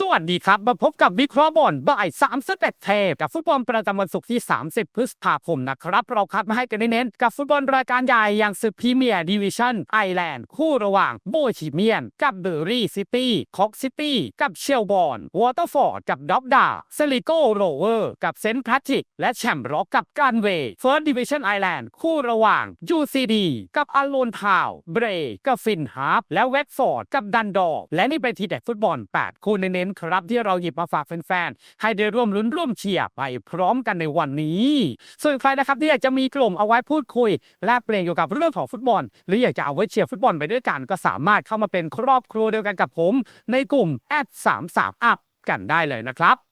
สวัสดีครับ มาพบกับวิเคราะห์บอลบ่าย3สเต็ปเทปกับฟุตบอลประจำวันศุกร์ที่ 30 พฤษภาคมนะครับ เราคัดมาให้กันเน้นกับฟุตบอลรายการใหญ่อย่างศึกพรีเมียร์ดิวิชั่นไอแลนด์คู่ระหว่างโบชิเมียน กับเบอร์รี่ซิตี้คอกซิตี้กับเชลบอนวอเตอร์ฟอร์ดกับด็อกดาเซลิโกโรเวอร์กับเซนต์แพทริกและแชมป์ร็อกกับการเวย์เฟิร์สดิวิชั่นไอแลนด์คู่ระหว่าง UCD กับอโลนทาวเบรกับฟินฮาร์ปและเวตฟอร์ดกับดันดอร์และนี่เป็นทีเด็ดฟุตบอล 8 คู่เน้นๆครับที่เราหยิบมาฝากแฟนๆ ให้ได้ร่วมลุ้นร่วมเชียร์ไปพร้อมกันในวันนี้ ส่วนใครนะครับที่อยากจะมีกลุ่มเอาไว้พูดคุย แลกเปลี่ยนเกี่ยวกับเรื่องของฟุตบอล หรืออยากจะเอาไว้เชียร์ฟุตบอลไปด้วยกัน ก็สามารถเข้ามาเป็นครอบครัวเดียวกันกับผม ในกลุ่มแอดสามสามอัพกันได้เลยนะครับ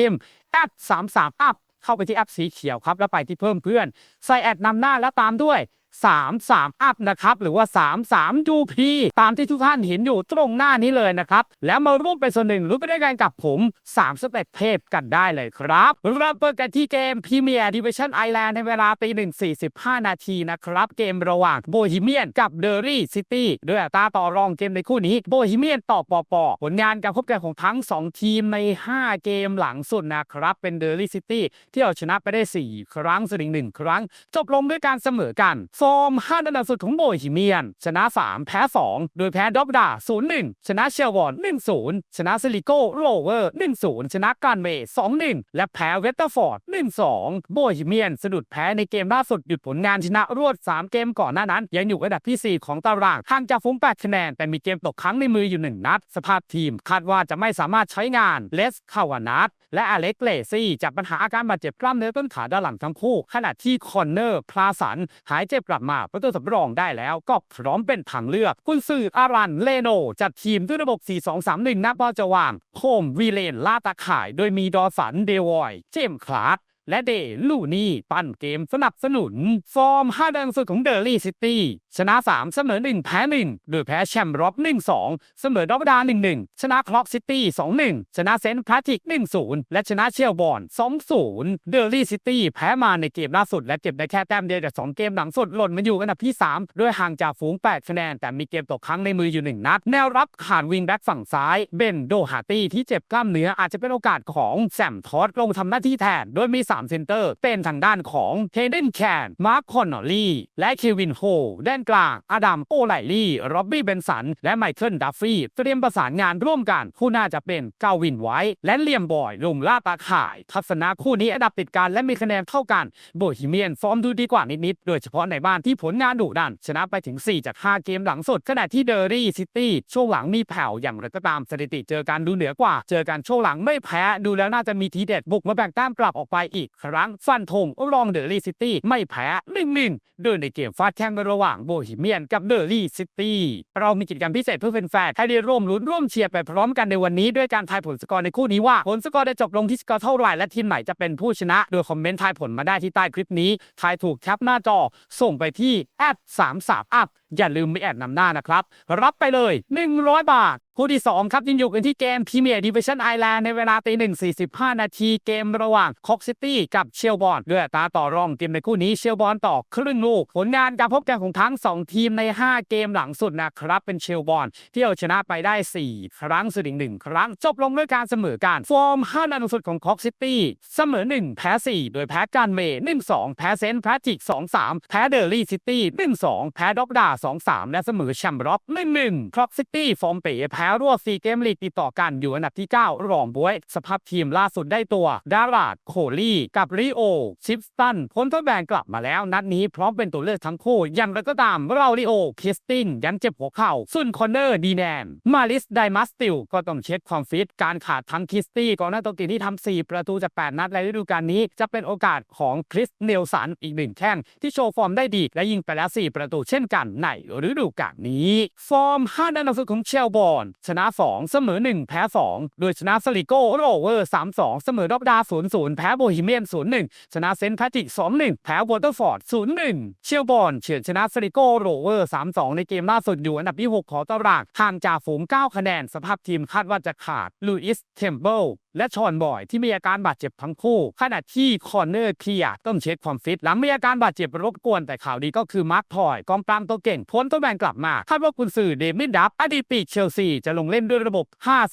พิมพ์แอด33อัพเข้าไปที่แอปสีเขียวครับ แล้วไปที่เพิ่มเพื่อน ใส่แอดนำหน้าแล้วตามด้วย 33 up นะครับ หรือว่า 33 UP ตามที่ทุกท่านเห็นอยู่ตรงหน้านี้เลยนะครับ แล้วมาร่วมเป็นส่วนหนึ่งรู้ไปด้วยกันกับผม3สเต็ปเทพกันได้เลยครับเริ่มเปิดกันที่เกมพรีเมียร์ดิวิชั่นไอแลนด์ในเวลาตีหนึ่ง45นาทีนะครับ เกมระหว่างโบฮีเมียนกับเดอรี่ซิตี้ด้วยอัตราต่อรองเกมในคู่นี้โบฮีเมียนต่อปอปอผลงานการพบกันของทั้ง 2 ทีมใน 5 เกมหลังสุดนะครับ เป็นเดอรี่ซิตี้ที่เอาชนะไปได้ 4 ครั้งส่วนอีกหนึ่งครั้ง จบลงด้วยการเสมอกันฟอร์ม5อันดับสุดของโบฮีเมียน ชนะ 3 แพ้ 2 โดยแพ้ด็อกดา 0-1 ชนะเชลวอน1-0 ชนะซิลิโกโรเวอร์ 1-0 ชนะการเมย์2-1 และแพ้เวสเตอร์ฟอร์ด 1-2 โบฮีเมียนสะดุดแพ้ในเกมล่าสุดหยุดผลงานชนะรวด 3 เกมก่อนหน้านั้น ยังอยู่อันดับที่ 4 ของตารางห่างจากฟุ้ง8คะแนน แต่มีเกมตกครั้งในมืออยู่ 1 นัด สภาพทีม คาดว่าจะไม่สามารถใช้งานเลสคาวานัทและอเล็กเลซี่จากปัญหาอาการบาดเจ็บกล้ามเนื้อต้นขาด้านหลังทั้งคู่ ขณะที่คอนเนอร์พลาสันหายเจ็บกลับมาประตูสำรองได้แล้วก็พร้อมเป็นทางเลือกคุณซืออารันเลโนจัดทีมด้วยระบบ 4-2-3-1นับบอลจะวางโคมวีเลนลาตาข่าย โดยมีดอสันเดวอยเจมคลาร์กและเดลูนี่ ปั้นเกมสนับสนุน ฟอร์ม5ดังสุดของเดอร์ลี่ซิตี้ ชนะ 3 เสมอ 1 แพ้1โดยแพ้แชมป์ร็อบ1-2 เสมอดอกดา 1-1 ชนะคล็อกซิตี้ 2-1 ชนะเซนต์แพทริก 1-0 และชนะเชลบอน 2-0 เดอร์ลี่ซิตี้แพ้มาในเกมล่าสุด และเก็บได้แค่แต้มเดียวจาก 2 เกมหลังสุดหล่นมาอยู่อันดับที่ 3 ด้วยห่างจากฝูง 8 คะแนน แต่มีเกมตกค้างในมืออยู่ 1 นัด แนวรับขาดวิงแบ็กฝั่งซ้าย เบนโดฮาร์ตี้ที่เจ็บกล้ามเนื้ออาจจะเป็นโอกาสของแซมทอสลงทำหน้าที่แทน โดยมี3เซนเตอร์ เป็นทางด้านของเทเดนแคนมาร์คคอนนอลลี่และเควินโฮด้านกลาง อดัมโอไลลี่ ร็อบบี้เบนสัน และไมเคิลดัฟฟี่เตรียมประสานงานร่วมกันผู้น่าจะเป็นกาวินไวท์และเลียมบอยลุมล่าตาข่าย ทัศนะคู่นี้อันดับติดกันและมีคะแนนเท่ากันโบฮีเมียนฟอร์มดูดีกว่านิดๆโดยเฉพาะในบ้านที่ผลงานดุดัน ชนะไปถึง 4 จาก 5 เกมหลังสุดขณะที่เดอรี่ซิตี้ช่วงหลังมีแผ่วอย่างไรก็ตามสถิติเจอกันดูเหนือกว่า เจอกันช่วงหลังไม่แพ้ดูแล้วน่าจะมีทีเด็ดบุกมาแบ่งแต้มกลับออกไปอีกครั้งฟันธงรองเดอรี่ซิตี้ไม่แพ้หนึ่งหนึ่งโดยในเกมฟาดแข่งกันระหว่างโบฮีเมียนกับเดอรี่ซิตี้เรามีกิจกรรมพิเศษเพื่อแฟนๆให้ได้ร่วมลุ้นร่วมเชียร์ไปพร้อมกันในวันนี้ด้วยการทายผลสกอร์ในคู่นี้ว่า ผลสกอร์จะจบลงที่สกอร์เท่าไหร่และทีมไหนจะเป็นผู้ชนะ โดยคอมเมนต์ทายผลมาได้ที่ใต้คลิปนี้ทายถูกแคปหน้าจอ ส่งไปที่แอด33 up อย่าลืมไม่แอดนำหน้านะครับ รับไปเลย 100 บาทคู่ที่ 2 ครับยังอยู่กันที่เกมพรีเมียร์ดิวิชั่นไอแลนด์ในเวลาตีหนึ่งสี่สิบห้านาทีเกมระหว่างคอกซิตี้กับเชลบอนด้วยตาต่อรองเกมในคู่นี้เชลบอนต่อครึ่งลูก ผลงานการพบกันของทั้ง 2 ทีมใน 5 เกมหลังสุดนะครับ เป็นเชลบอนที่เอาชนะไปได้ 4 ครั้งสุดอีกหนึ่งครั้งจบลงด้วยการเสมอกันฟอร์ม5นัดสุดของคอกซิตี้เสมอ 1 แพ้ 4 โดยแพ้การเมย์1-2แพ้เซนต์แพทริก2-3แพ้เดอร์ลี่ซิตี้1-2แพ้ด็อกดา2-3และเสมอแชมป์ร็อก1-1คล็อกซิตี้ฟอร์มเป๋แพ้รวด4เกมลีกติดต่อกันอยู่อันดับที่ 9 รองบวย สภาพทีมล่าสุดได้ตัว ดาราดโคลี่ กับริโอ ชิปสตันพ้นทดแบนกลับมาแล้ว นัดนี้พร้อมเป็นตัวเลือกทั้งคู่ อยังไรก็ตาม เราริโอคริสติน ยังเจ็บหัวเข่าส่วนคอนเนอร์ดีแนน มาริสไดมัสติล ก็ต้องเช็คความฟิต การขาดทั้งคริสตี้ก่องหน้าตัวกินที่ทำ4 ประตูจาก 8 นัดในฤดูกาลนี้ จะเป็นโอกาสของคริสเนลสันอีกหนึ่งแข้งที่โชว์ฟอร์มได้ดีและยิงไปแล้ว4ประตูเช่นกันในฤดูกาลนี้ ฟอร์ม5นัดล่าสุดของเชลบอนชนะ 2 เสมอ 1 แพ้ 2 โดยชนะสลิโกโรเวอร์ 3-2 เสมอดอบดา 0-0 แพ้โบฮีเมียน 0-1 ชนะเซนต์แพทริก2-1 แพ้วอเตอร์ฟอร์ด 0-1 เชียลบอลเฉือนชนะสลิโกโรเวอร์ 3-2 ในเกมล่าสุดอยู่อันดับที่ 6 ของตารางห่างจากฝูง 9 คะแนน สภาพทีมคาดว่าจะขาดลูอิสเทมเบิล และชอนบอยที่มีอาการบาดเจ็บทั้งคู่ ขณะที่คอนเนอร์เคลียร์ต้องเช็คความฟิต หลังมีอาการบาดเจ็บรบกวนแต่ข่าวดีก็คือมาร์คทอยกองกลางตัวเก่งพ้นตัวแมนกลับมาคาดว่ากุนซือเดมิดดับอดีตปีกเชลซีจะลงเล่นด้วยระบบ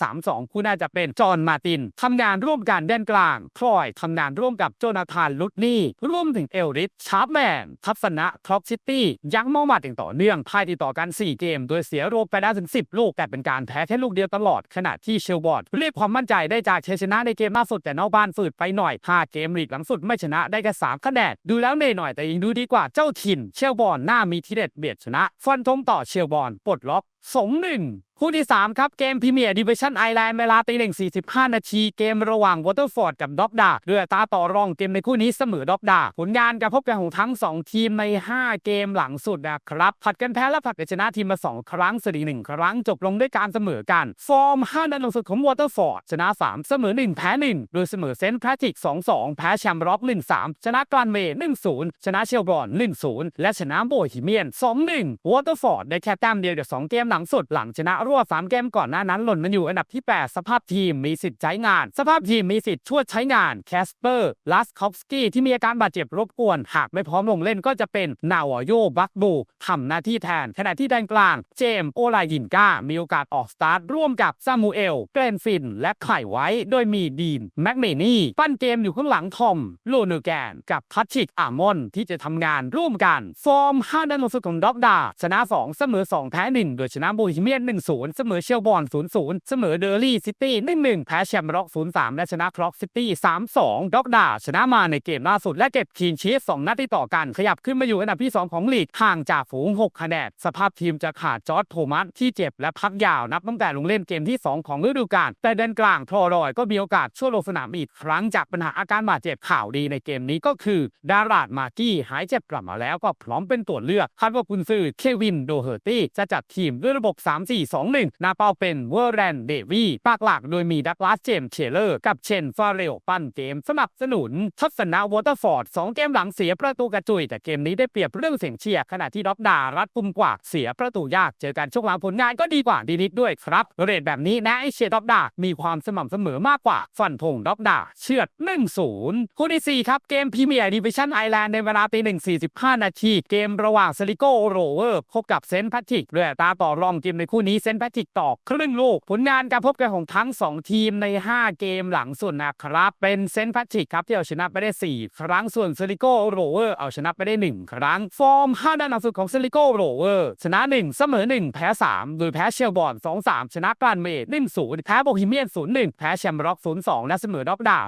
5-3-2 คู่น่าจะเป็นจอห์นมาตินทำงานร่วมกันแดนกลางคลอยทำงานร่วมกับโจนาธานลุดนี่รวมถึงเอลริสชาร์ปแมนทัศนะคล็อกซิตี้ยังมองมาอย่างต่อเนื่องพ่ายติดต่อกัน 4 เกม โดยเสียโรไปได้ถึง 10 ลูกแต่เป็นการแพ้แค่ลูกเดียวตลอดขณะที่เชลบอร์ดเรียกความมั่นใจได้จากชยชนะในเกมล่าสุดแต่นอกบ้านฝืดไปหน่อย 5 เกมลีกหลังสุดไม่ชนะได้แค่3คะแนนดูแล้วเหนื่อยหน่อยแต่ยังดูดีกว่าเจ้าถิ่นเชลบอลหน้ามีทีเด็ดเบียดชนะ ฟันทงต่อเชลบอลปลดล็อกสองหนึ่งคู่ที่ 3 ครับ เกมพรีเมียร์ดิวิชั่นไอแลนด์เวลาตีหนึ่งสี่สิบห้านาที เกมระหว่างวอเตอร์ฟอร์ดกับด็อกดาด้วยอัตาต่อรองเกมในคู่นี้เสมอด็อกดาผลงานการพบกันของทั้ง 2 ทีมใน 5 เกมหลังสุดนะครับผัดกันแพ้และผัดกันชนะทีมมา 2 ครั้งสดีหนึ่งครั้งจบลงด้วยการเสมอกัน ฟอร์ม 5 นัดหลังสุดของวอเตอร์ฟอร์ดชนะ 3 เสมอ 1 แพ้ 1 โดยเสมอเซนต์แพทริก2-2 แพ้แชมป์ร็อก1-3 ชนะกรันเมย์1-0 ชนะเชลบรอน1-0 และชนะโบฮีเมียน 2-1วอเตอร์ฟอร์ดได้แค่แต้มเดียวจาก2เกมหลังสุดหลังชนะรวด3เกมก่อนหน้านั้นหล่นมาอยู่อันดับที่ 8 สภาพทีมมีสิทธิ์ใช้งาน สภาพทีมมีสิทธิ์ช่วยใช้งานแคสเปอร์ลัสคอฟสกี้ที่มีอาการบาดเจ็บรบกวน หากไม่พร้อมลงเล่นก็จะเป็นนาวโยบักบูทำหน้าที่แทน ขณะที่แดนกลาง เจมโอลายินกามีโอกาสออกสตาร์ทร่วมกับซามูเอลเกรนฟิน และไข่ไว้โดยมีดีนแม็กเมนี่ปั้นเกมอยู่ข้างหลังทอมโลเนอร์แกน กับพัชชิกอามอนที่จะทำงานร่วมกันฟอร์ม5นัดหลังสุดของด็อกดาชนะ 2 เสมอ 2 แพ้1โดยชนะโบฮีเมียน 1-0 เสมอเชลบอน0-0 เสมอเดอร์ลี่ซิตี้ 1-1 แพ้แชมป์ร็อก 0-3 และชนะคล็อกซิตี้ 3-2 ด็อกดา ชนะมาในเกมล่าสุด และเก็บคีนชีส2นัดที่ต่อกัน ขยับขึ้นมาอยู่อันดับที่ 2 ของลีก ห่างจากฝูง 6 คะแนน สภาพทีมจะขาดจอร์ดโทมัสที่เจ็บและพักยาวนับตั้งแต่ลงเล่นเกมที่ 2 ของฤดูกาล แต่แดนกลางทรอยก็มีโอกาสช่วยลงสนามอีกครั้งจากปัญหาอาการบาดเจ็บข่าวดีในเกมนี้ก็คือ ดาราดมากี้หายเจ็บกลับมาแล้วก็พร้อมเป็นตัวเลือกคาดว่ากุนซือเควินโดเฮอร์ตี้จะจัดทีมด้วยระบบ 3-4-2-1 หน้าเป้าเป็นเวอร์แรนเดวีปากหลักโดยมีดักลาสเจมเชเลอร์ กับเชนฟาเรลปั้นเกมสนับสนุน ทัศนะวอเตอร์ฟอร์ด 2 เกมหลังเสียประตูกระจุย แต่เกมนี้ได้เปรียบเรื่องเสียงเชียร์ขณะที่ด็อกดารัดกุมกว่าเสียประตูยาก เจอกันช่วงหลังผลงานก็ดีกว่าดีนิดด้วยครับเรทแบบนี้นะไอเชียร์ด็อกดามีความสม่ำเสมอมากกว่าฟันธงด็อกดาเชือด1-0คู่ที่4ครับเกมพรีเมียร์ดิวิชั่นไอแลนด์ในเวลาตีหนึ่งสี่สิบห้านาทีเกมระหว่างซลิโกโรเวอร์พบกับเซนต์แพทริกด้วยอัตราต่อรองเกมในคู่นี้เซนต์แพทริกต่อครึ่งลูก ผลงานการพบกันของทั้ง 2 ทีมใน 5 เกมหลังสุดนะครับ เป็นเซนต์แพทริกครับที่เอาชนะไปได้ 4 ครั้งส่วนเซลิโกโรเวอร์เอาชนะไปได้ 1 ครั้ง ฟอร์ม 5ด้านหลังสุดของเซลิโกโรเวอร์ชนะ 1 เสมอ 1 แพ้ 3 โดยแพ้เชลบอน 2-3 ชนะกรันเมด1-0แพ้โบฮีเมียน 0-1 แพ้แชมป์ร็อก0-2 และเสมอด็อกดา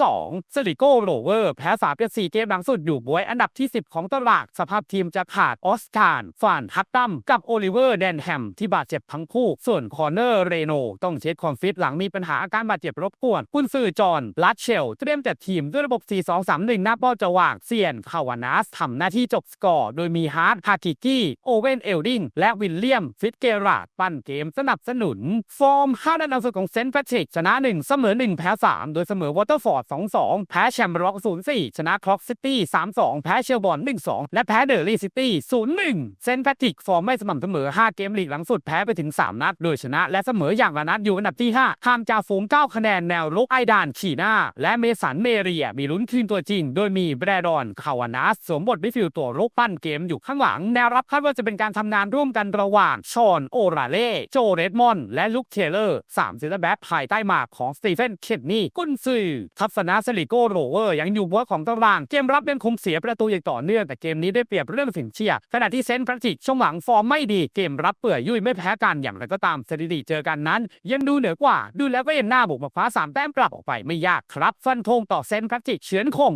2-2เซลิโกโรเวอร์แพ้3เกม4เกมหลังสุดอยู่บวยอันดับที่ 10 ของตารางสภาพทีมจะขาดออสการ์ฟานฮัตตัมกับโอลิเวอร์แดนแฮมที่บาดเจ็บทั้งคู่ ส่วนคอร์เนอร์เรโนต้องเช็คความฟิตหลังมีปัญหาอาการบาดเจ็บรบกวนกุนซือจอห์นลัดเชลเตรียมจัดทีมด้วยระบบ 4-2-3-1 หน้าเป้าจะวางเซียนคาวานัสทำหน้าที่จบสกอร์ โดยมีฮาร์ดฮากิกี้โอเวนเอลดิงและวิลเลียม ฟิตเกราดปั้นเกมสนับสนุน ฟอร์ม5นัดหลังสุดของเซนต์แพทริกชนะ 1 เสมอ 1 แพ้ 3 โดยเสมอวอเตอร์ฟอร์ด 2-2 แพ้แชมป์ร็อก 0-4 ชนะคล็อกซิตี้ 3-2 แพ้เชลบอน 1-2 และแพ้เดอร์ลี่ซิตี้ 0-1 เซนต์แพทริกฟอร์มไม่สม่ำเสมอ 5 เกมลีกหลังสุดแพ้ไปถึง 3 นัด โดยชนะและเสมออย่างละนัดอยู่อันดับที่ 5 ห่างจากฝูง 9 คะแนนแนวลุกไอดานขี่หน้า และเมสันเมเรีย มีลุ้นคืนตัวจริง โดยมีแบรดอนคาวานัสสวมบทมิฟิลตัวรุกปั้นเกมอยู่ข้างหลัง แนวรับคาดว่าจะเป็นการทำงานร่วมกันระหว่างชอนโอราเล่โจเรดมอนและลุคเทเลอร์สามเซนเตอร์แบ็คภายใต้หมากของสตีเฟนเคนนี่กุนซือทัศนะสลิโกโรเวอร์ยังอยู่บนของตาราง เกมรับยังคงเสียประตูอย่างต่อเนื่องแต่เกมนี้ได้เปรียบเรื่องสินเชียร์ขณะที่เซนต์แพทริกช่วงหลังฟอร์มไม่ดีเกมรับเปืยยุ่ยไม่แพ้กันอย่างไรก็ตามสถิติเจอกันนั้น ยังดูเหนือกว่า ดูแล้วก็ยังหน้าบุกมาคว้าสามแต้มกลับออกไปไม่ยากครับ ฟันธงต่อเซนต์แพทริกเฉือนคง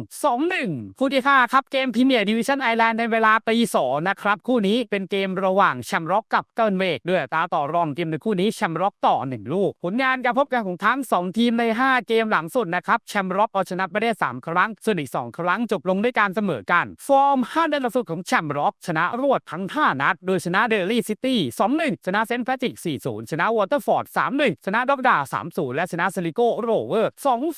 2-1 คู่ที่5ครับเกมพรีเมียร์ดิวิชั่นไอแลนด์ในเวลาตีสองนะครับ คู่นี้เป็นเกมระหว่างแชมป์ร็อกกับเกิลเวกด้วยตาต่อรองเกมในคู่นี้แชมป์ร็อกต่อ 1 ลูก ผลงานการพบกันของทั้ง 2 ทีมใน 5 เกมหลังสุดนะครับแชมป์ร็อกเอาชนะไปได้ 3 ครั้ง ส่วนอีก 2 ครั้งจบลงด้วยการเสมอกัน ฟอร์ม5เดือนลังสุดของแชมป์ร็อกชนะรวดทั้ง 5 นัด โดยชนะเดลี่ซิตี้1 ชนะเซนต์แพทริก 4-0 ชนะวอเตอร์ฟอร์ด 3-1 ชนะด็อกดา 3-0 และชนะสลิโกโรเวอร์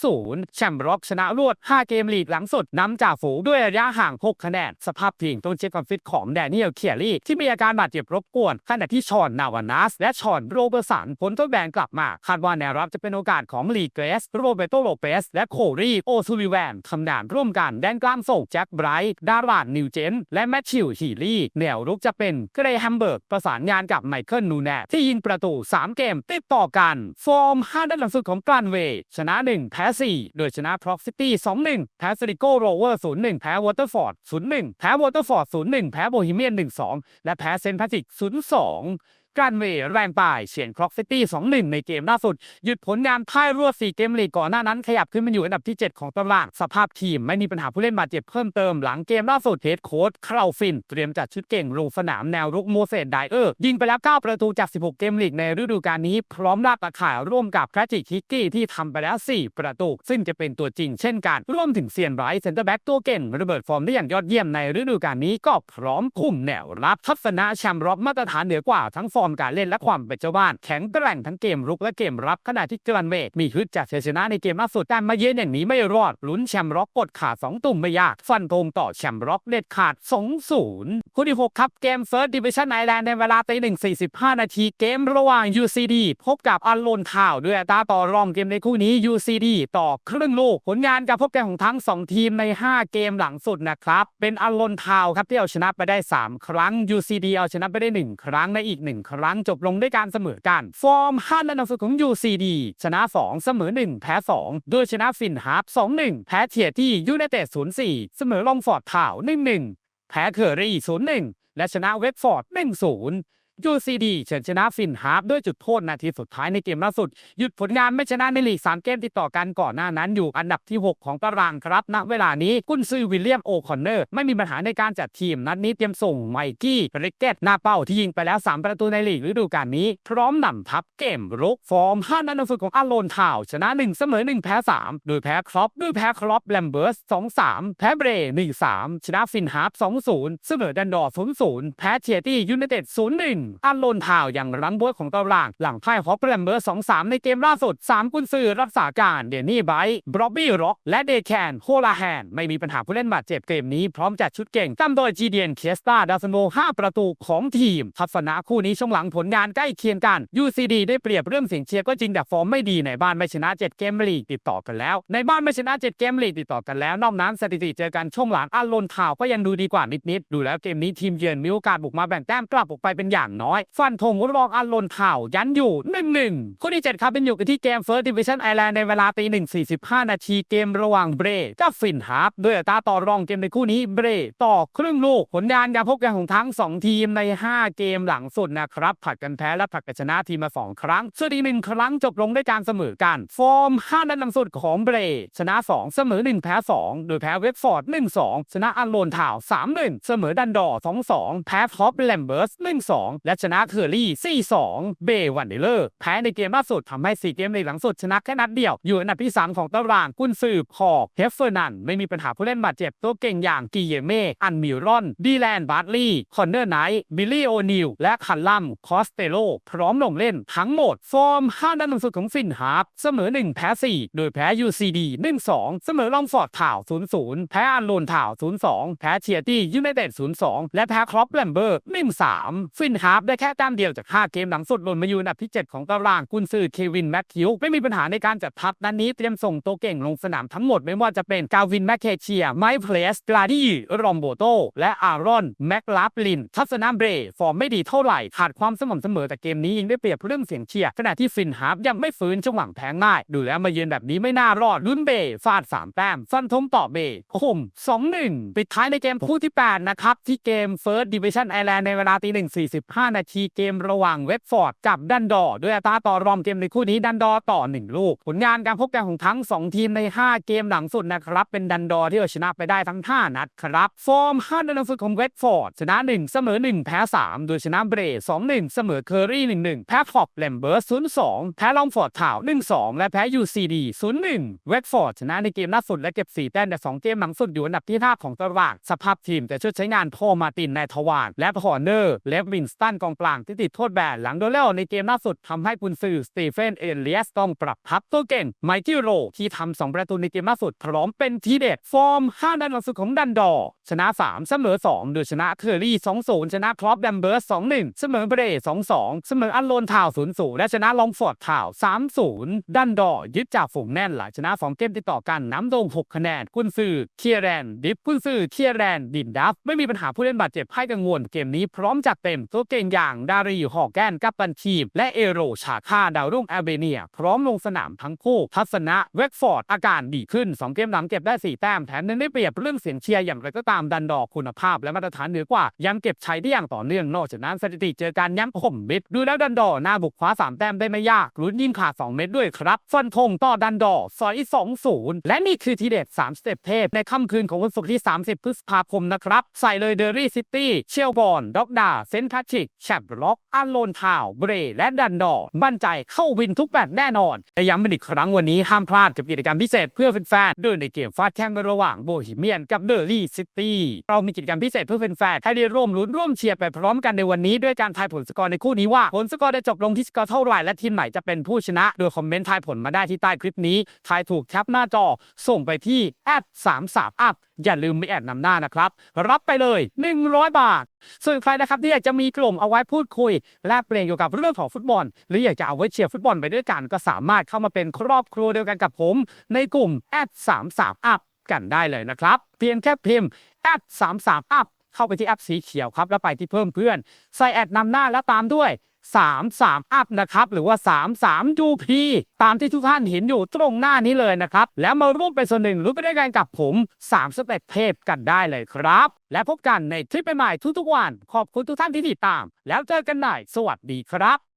2-0 แชมป์ร็อกชนะรวด 5 เกมลีกหลังสุดนำจ่าฝูงด้วยระยะห่าง 6 คะแนน สภาพทีมต้องเช็คความฟิตของแดเนียลเคียรี่ ที่มีอาการบาดเจ็บรบกวนขณะที่ชอนนาวานัสและชอนโรเบอร์สันผลทดแบนกลับมา คาดว่าแนวรับจะเป็นโอกาสของลีเกรสโรเบโตโลเปสและโครีโอซูลิแวนทำงานร่วมกันแดนกลางส่งแจ็คไบรท์ดารานนิวเจนและแมทธิวฮีลี่แนวรุกจะเป็นเกรแฮมเบิร์กประสานงานกับับไมเคิลนูแนตที่ยิงประตู 3 เกมติดต่อกัน ฟอร์ม5ด้านหลังสุดของกลันเวชนะ 1 แพ้ 4 โดยชนะพร็อกซิตี้ 2-1 แพ้สติโกโรเวอร์ 0-1 แพ้วอเตอร์ฟอร์ด 0-1 แพ้วอเตอร์ฟอร์ด 0-1 แพ้โบฮีเมียน 1-2 และแพ้เซนต์แพทริก 0-2 การเวย์แรงป่ายเฉียนคร็อกซิตี้2-1ในเกมล่าสุด หยุดผลงานพ่ายรวด4เกมลีกก่อนหน้านั้นขยับขึ้นมาอยู่อันดับที่ 7 ของตารางสภาพทีมไม่มีปัญหาผู้เล่นบาดเจ็บเพิ่มเติมหลังเกมล่าสุดเฮดโค้ชคราวฟิน เตรียมจัดชุดเก่งลงสนามแนวรุกโมเสสไดเออร์ ยิงไปแล้ว 9 ประตูจาก 16 เกมลีกในฤดูกาลนี้ พร้อมลากตะข่ายร่วมกับแพทริกฮิกกี้ที่ทำไปแล้ว 4 ประตู ซึ่งจะเป็นตัวจริงเช่นกันรวมถึงเซียนไรท์เซนเตอร์แบ็กตัวเก่งระเบิดฟอร์มได้อย่างยอดเยี่ยมในฤดูกาลนี้ก็พร้อมคุมแนวรับทัศนะแชมป์ร็อกมาตรฐานเหนือกว่าทั้งฟอร์มการเล่นและความเป็นเจ้าบ้านแข็งแกร่งทั้งเกมรุกและเกมรับขณะที่เกรันเวทมีฮึดจากชัยชนะในเกมล่าสุดแต่มาเยือนอย่างนี้ไม่รอดลุ้นแชมป์ร็อกกดขาดสองตุ่มไม่ยากฟันธงต่อแชมป์ร็อกเด็ดขาด 2-0 คู่ที่ 6 ครับเกมเฟิร์สดิวิชั่นไอแลนด์ในเวลาตีหนึ่งสี่สิบห้านาทีเกมระหว่าง UCD พบกับอัลโลนทาวด้วยตาต่อรองเกมในคู่นี้ UCD ต่อครึ่งลูกผลงานการพบกันของทั้ง 2 ทีมใน 5 เกมหลังสุดนะครับเป็นอัลโลนทาวครับที่เอาชนะไปได้ 3 ครั้ง UCD เอาชนะไปได้ 1 ครั้งในอีก 1 ครั้งจบลงด้วยการเสมอกัน ฟอร์ม5นัดแลังสุดของ UCD ชนะ 2 เสมอ 1 แพ้ 2 โดยชนะฟินฮาร์ป2-1 แพ้เทียที่ยูไนเต็ด0-4 เสมอลองฟอร์ดทาว 1-1 แพ้เคอรี่ 0-1 และชนะเวบฟอร์ด 1-0 UCD เฉินชนะฟินฮาร์ปด้วยจุดโทษนาทีสุดท้ายในเกมล่าสุด หยุดผลงานไม่ชนะในลีก 3 เกมติดต่อกันก่อนหน้านั้นอยู่อันดับที่ 6 ของตารางครับ ณ เวลานี้กุนซือวิลเลียมโอคอนเนอร์ไม่มีปัญหาในการจัดทีมนัดนี้เตรียมส่งไมกี้ริกเกตหน้าเป้าที่ยิงไปแล้ว 3 ประตูในลีกฤดูกาลนี้ พร้อมนำทัพเกมรุกฟอร์ม5นัดหลังสุดของอาโลนทาวชนะ 1 เสมอ 1 แพ้ 3 โดยแพ้ครอปด้วยแพ้ครอปแลมเบิร์ส2-3 แพ้เบร1-3ชนะฟินฮาร์ป2-0เสมอดันดอร์0-0แพ้เทียตี้ยูไนเต็ด0-1อาโลนทาวอย่างรังบวยของตาราง หลังพ่ายฮอปแลมเบิร์ส2-3ในเกมล่าสุด 3 กุนซือรักษาการเดนนี่ไบร์บร็อบบี้ร็อกและเดแคนโฮลาแฮนไม่มีปัญหาผู้เล่นบาดเจ็บเกมนี้พร้อมจัดชุดเก่งตามโดยจีเดียนเคสตาดาสโน5ประตูของทีม ทัศนะคู่นี้ช่วงหลังผลงานใกล้เคียงกัน UCD ได้เปรียบเรื่องเสียงเชียร์ก็จริงแต่ฟอร์มไม่ดีในบ้านไม่ชนะ 7 เกมลีกติดต่อกันแล้ว ในบ้านไม่ชนะ 7 เกมลีกติดต่อกันแล้วนอกนั้นสถิติเจอกันช่วงหลังอาลนข่าวก็ยังดูดีกว่านิดๆดูแล้วเกมนี้ทีมเยือนมีโอกาสบุกมาแบ่งแต้มกลับออกไปเป็นอย่างน้อย ฟันธงรองอาลนข่าวยันอยู่1 1คู่ที่ 7 ครับเป็นอยู่กันที่เกม First Division Ireland ในเวลาตี1 45นาทีเกมระหว่างเบรกับฟินฮาร์ปด้วยตาต่อรองเกมในคู่นี้เบรต่อครึ่งลูกผลงานการพบกันของทั้ง 2 ทีมใน 5 เกมหลังสุดนะครับผัดกันแพ้และผัดกันชนะทีมมา 2 ครั้งส่วนอีกหนึ่งครั้งจบลงด้วยการเสมอกัน ฟอร์ม5นัดหลังสุดของเบรชนะ 2 เสมอ 1 แพ้ 2 โดยแพ้เวบฟอร์ด 1-2 ชนะอัลโลนทาว 3-1 เสมอดันดอร์2-2 แพ้ท็อปแลมเบิร์ส 1-2และชนะเคอรี่ 4-2 เบวันเดเลอร์ แพ้ในเกมล่าสุดทำให้ 4 เกมในหลังสุดชนะแค่นัดเดียว อยู่อันดับที่ 3 ของตารางกุนซือพอเฮฟเฟอร์นัน ไม่มีปัญหาผู้เล่นบาดเจ็บตัวเก่งอย่างกีเยเม่ อันมิรอน ดีแลนบาร์ลีย์คอนเนอร์ไนท์บิลลี่โอนิลและคันลัม คอสเตโล พร้อมลงเล่นทั้งหมด ฟอร์ม5ด้านหลังสุดของฟินฮาร์เสมอ 1 แพ้ 4 โดยแพ้ UCD 1-2 เสมอลองฟอร์ดถ่าว 0-0 แพ้อันโลนถ่าว 0-2 แพ้เชียตี้ยูไนเต็ด 0-2 และแพ้ครอปแลมเบอร์1-3ฟินฮาร์ปได้แค่แต้มเดียวจาก 5 เกมหลังสุดหล่นมาอยู่อันดับที่ 7 ของตารางกุนซือเควินแมคคิวไม่มีปัญหาในการจัดทัพนัดนนี้เตรียมส่งตัวเก่งลงสนามทั้งหมดไม่ว่าจะเป็นกาวินแมคเคเชียไมค์เพลสกลาดี้รอมโบโตและอารอนแมคลาฟลิน ทัศนาเบรฟอร์มไม่ดีเท่าไหร่ขาดความสม่ำเสมอแต่เกมนี้ยิงได้เปรียบเรื่องเสียงเชียร์ขณะที่ฟินฮาร์ปยังไม่ฟื้นจังหวะแพ้ง่ายดูแล้วมาเยือนแบบนี้ไม่น่ารอดลุ้นเบฟาด3แต้มฟันทมต่อเบโคม2-1ปิดท้ายในเกมคู่ที่8นะครับที่เกม First Division Ireland ในเวลาตีหนึ่5 นาทีเกมระหว่างเวบฟอร์ดกับดันดอร์ด้วยอัตราต่อรองเกมในคู่นี้ดันดอร์ต่อ 1 ลูก ผลงานการพบกันของทั้ง 2 ทีมใน 5 เกมหลังสุดนะครับ เป็นดันดอร์ที่เอาชนะไปได้ทั้ง 5 นัดครับ ฟอร์ม 5 นัดหลังสุดของเวบฟอร์ดชนะ 1 เสมอ 1 แพ้ 3 โดยชนะเบร2-1 เสมอเคอรี่1-1 แพ้ฟอกแลมเบิร์ส0-2 แพ้ลองฟอร์ดถ่าว 1-2 และแพ้ UCD 0-1 เวบฟอร์ดชนะในเกมล่าสุดและเก็บ 4 แต้มแต่2เกมหลังสุดอยู่อันดับที่5ของตารางสภาพทีมแต่ชุดใช้งานพอมาตินในทวานและพอร์เนอร์เลฟวินสตันนกองกลางที่ติดโทษแบนหลังโดนเล่ในเกมล่าสุดทำให้กุนซือสตีเฟนเอเลียสต้องปรับพับตัวเก่งไมค์ที่โรที่ทำสองประตูในเกมล่าสุด พร้อมเป็นทีเด็ด ฟอร์ม5ด้านหลังสุดของดันดอ ชนะ 3 เสมอ 2 โดยชนะเคอร์รี่2-0 ชนะครอปแบมเบิร์ส2-1 เสมอเบรย์2-2 เสมออันโลนทาว0-0 และชนะลองฟอร์ดทาว3-0 ดันดอ ยึดจากฝูงแน่นหลังชนะ 2 เกมติดต่อกันน้ำโดง6คะแนนกุนซือเคียแรนดิฟกุนซือเคียแรนดินดัฟไม่มีปัญหาผู้เล่นบาดเจ็บให้กังวลเกมนี้พร้อมจัดเต็มตัวเก่งอย่างดารีฮอแกนกัปตันทีม และเอโรชาคาดาวรุ่งแอลเบเนีย พร้อมลงสนามทั้งคู่ ทัศนะเวกฟอร์ดอาการดีขึ้น 2 เกมหลังเก็บได้ 4 แต้มแถมยังได้เปรียบเรื่องเสียงเชียร์อย่างไรก็ตามดันดอร์คุณภาพและมาตรฐานเหนือกว่า ยังเก็บใช้ได้อย่างต่อเนื่องนอกจากนั้นสถิติเจอการย้ำข่มมิดดูแล้วดันดอหน้าบุกคว้า3แต้มได้ไม่ยากลุ้นยิงขาด2เม็ดด้วยครับฟันธงต่อดันดอร์ซองศูนย2-0และนี่คือทีเด็ด3สเต็ปเทพในค่ำคืนของวันศุกร์ที่ 30 พฤษภาคมนะครับใส่เลยเดอรี่ซิตี้เชลบอนด็อกดาเซนทัชชิกแชปล็อกอันโลนทาวเบรและดันดอร์มั่นใจเข้าวินทุกแมตช์แน่นอนและย้ำเป็นอีกครั้งวันนี้ห้ามพลาดกับกิจกรรมพิเศษเพื่อแฟนๆด้วยในเกมฟาดแข่งระหว่างโบฮีเมียนกับเดอรี่ซิตี้เรามีกิจกรรมพิเศษเพื่อแฟนๆให้ได้ร่วมลุ้นร่วมเชียร์ไปพร้อมกันในวันนี้ด้วยการทายผลสกอร์ในคู่นี้ว่าผลสกอร์ได้จบลงที่สกอร์เท่าไหร่และทีมไหนจะเป็นผู้ชนะ โดยคอมเมนต์ทายผลมาได้ที่ใต้คลิปนี้ทายถูกแคปหน้าจอส่งไปที่แอด3 3อัพอย่าลืมไม่แอดนำหน้านะครับ รับไปเลย 100 บาท ส่วนใครนะครับที่อยากจะมีกลุ่มเอาไว้พูดคุย แลกเปลี่ยนเกี่ยวกับเรื่องของฟุตบอล หรืออยากจะเอาไว้เชียร์ฟุตบอลไปด้วยกัน ก็สามารถเข้ามาเป็นครอบครัวเดียวกันกับผม ในกลุ่มแอด3 3 up กันได้เลยนะครับ เพียงแค่พิมพ์แอด3 3 up เข้าไปที่แอปสีเขียวครับ แล้วไปที่เพิ่มเพื่อน ใส่แอดนำหน้าแล้วตามด้วย 3 3 up นะครับ หรือว่า 3 3 UP ตามที่ทุกท่านเห็นอยู่ตรงหน้านี้เลยนะครับ แล้วมาร่วมเป็นส่วนหนึ่งรู้ไปด้วยกันกับผม3สเต็ปเทพกันได้เลยครับ และพบกันในทริปใหม่ๆทุกๆวัน ขอบคุณทุกท่านที่ติดตาม แล้วเจอกันใหม่สวัสดีครับ